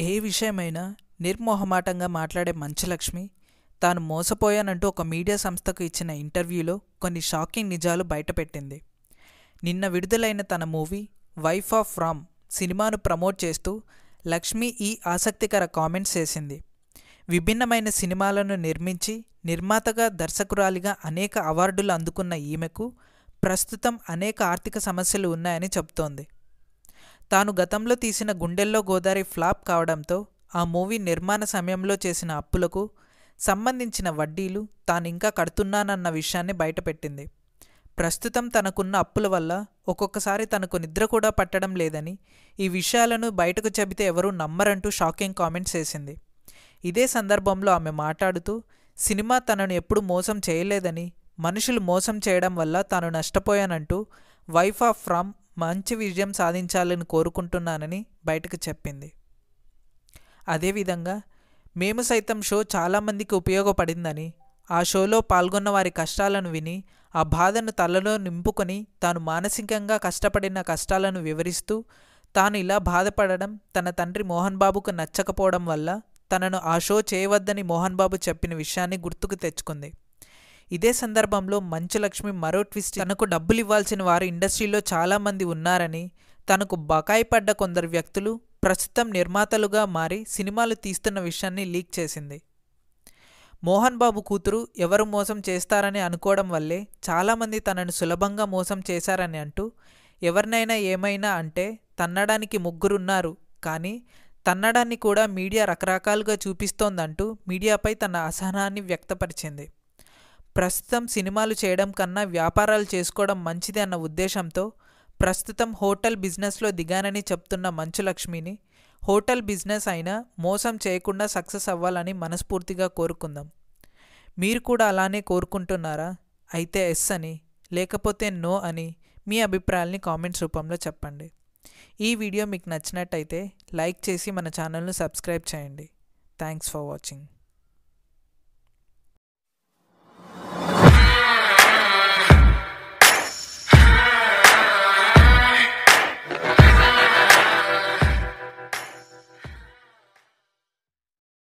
ఏ విషయమైనా నిర్మోహమాటంగా మాట్లాడే మంచులక్ష్మి తాను మోసపోయానంటూ ఒక మీడియా సంస్థకు ఇచ్చిన ఇంటర్వ్యూలో కొన్ని షాకింగ్ నిజాలు బయటపెట్టింది. నిన్న విడుదలైన తన మూవీ వైఫ్ ఆఫ్ రామ్ సినిమాను ప్రమోట్ చేస్తూ లక్ష్మి ఈ ఆసక్తికర కామెంట్స్ చేసింది. విభిన్నమైన సినిమాలను నిర్మించి నిర్మాతగా దర్శకురాలిగా అనేక అవార్డులు అందుకున్న ఈమెకు ప్రస్తుతం అనేక ఆర్థిక సమస్యలు ఉన్నాయని చెబుతోంది. తాను గతంలో తీసిన గుండెల్లో గోదారి ఫ్లాప్ కావడంతో ఆ మూవీ నిర్మాణ సమయంలో చేసిన అప్పులకు సంబంధించిన వడ్డీలు తాను ఇంకా కడుతున్నానన్న విషయాన్ని బయటపెట్టింది. ప్రస్తుతం తనకున్న అప్పుల వల్ల ఒక్కొక్కసారి తనకు నిద్ర కూడా పట్టడం లేదని ఈ విషయాలను బయటకు చెబితే ఎవరూ నమ్మరంటూ షాకింగ్ కామెంట్స్ చేసింది ఇదే సందర్భంలో ఆమె మాట్లాడుతూ సినిమా తనను ఎప్పుడు మోసం చేయలేదని మనుషులు మోసం చేయడం వల్ల తాను నష్టపోయానంటూ వైఫ్ ఆఫ్ ఫ్రమ్ మంచి విజయం సాధించాలని కోరుకుంటున్నానని బయటకు చెప్పింది. అదేవిధంగా మేము సైతం షో చాలామందికి ఉపయోగపడిందని ఆ షోలో పాల్గొన్న వారి కష్టాలను విని ఆ బాధను తలలో నింపుకొని తాను మానసికంగా కష్టపడిన కష్టాలను వివరిస్తూ తాను ఇలా బాధపడడం తన తండ్రి మోహన్ బాబుకు నచ్చకపోవడం వల్ల తనను ఆ షో చేయవద్దని మోహన్ బాబు చెప్పిన విషయాన్ని గుర్తుకు తెచ్చుకుంది. ఇదే సందర్భంలో మంచులక్ష్మి మరో ట్విస్ట్. తనకు డబ్బులు ఇవ్వాల్సిన వారు ఇండస్ట్రీలో చాలామంది ఉన్నారని తనకు బకాయి పడ్డ కొందరు వ్యక్తులు ప్రస్తుతం నిర్మాతలుగా మారి సినిమాలు తీస్తున్న విషయాన్ని లీక్ చేసింది. మోహన్ బాబు కూతురు ఎవరు మోసం చేస్తారని అనుకోవడం వల్లే చాలామంది తనను సులభంగా మోసం చేశారని అంటూ ఎవరినైనా ఏమైనా అంటే తన్నడానికి ముగ్గురున్నారు కానీ తన్నడాన్ని కూడా మీడియా రకరకాలుగా చూపిస్తోందంటూ మీడియాపై తన అసహనాన్ని వ్యక్తపరిచింది. ప్రస్తుతం సినిమాలు చేయడం కన్నా వ్యాపారాలు చేసుకోవడం మంచిది అన్న ఉద్దేశంతో ప్రస్తుతం హోటల్ బిజినెస్లో దిగానని చెప్తున్న మంచులక్ష్మిని హోటల్ బిజినెస్ అయినా మోసం చేయకుండా సక్సెస్ అవ్వాలని మనస్ఫూర్తిగా కోరుకుందాం. మీరు కూడా అలానే కోరుకుంటున్నారా? అయితే ఎస్ అని లేకపోతే నో అని మీ అభిప్రాయాల్ని కామెంట్స్ రూపంలో చెప్పండి. ఈ వీడియో మీకు నచ్చినట్టయితే లైక్ చేసి మన ఛానల్ను సబ్స్క్రైబ్ చేయండి. Thanks for watching.